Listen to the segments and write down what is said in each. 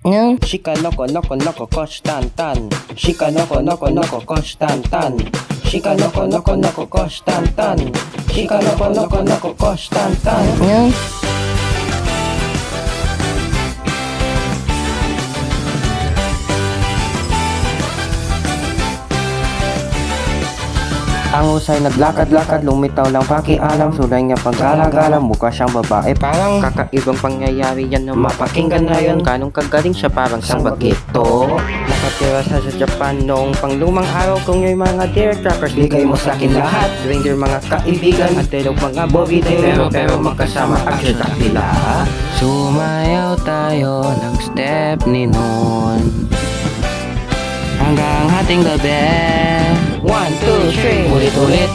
Yung Shika noko noko noko kosh tan tan. Shika noko noko noko kosh tan tan. Shika noko noko noko kosh tan tan. Shika noko noko noko kosh tan tan. Yung Ang usay naglakad-lakad lumitaw lang pakialam. Sulay niya paggalagalang mukha siyang babae. Parang kakaibang pangyayari yan na mapakinggan na yun. Kanong kagaling siya parang sang bagito. Nakatira sa sa Japan noong panglumang araw Kung yung mga dear trackers Bigay mo sa akin lahat. Their mga kaibigan At tilog mga bobby Pero pero magkasama siya dakila Sumayaw tayo ng step ni noon. Hanggang hating gabi. One, two,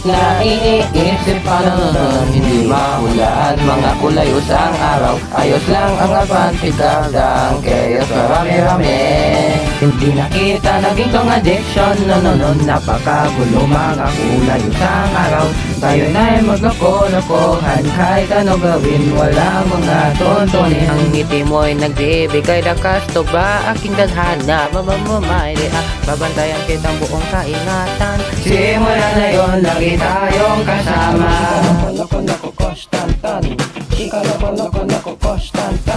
na iniisip paano nun Hindi mahulaan Mga kulay usang araw Ayos lang ang abante Galdang chaos marami-rami Hindi nakita naging tong addiction. No, no, no Napakagulo. Mga kulay usang araw. Tayo na'y magloko-lokohan Kahit ano gawin Walang mga tuntunin Ang ngiti mo'y nagbibigay lakas To ba aking dadhana Mamamamay ah, Babantayan kitang buong kaingatan. Simula na yon lagi tayong kasama. Nako nako kosh tan tan Chika nako nako nako kosh tan tan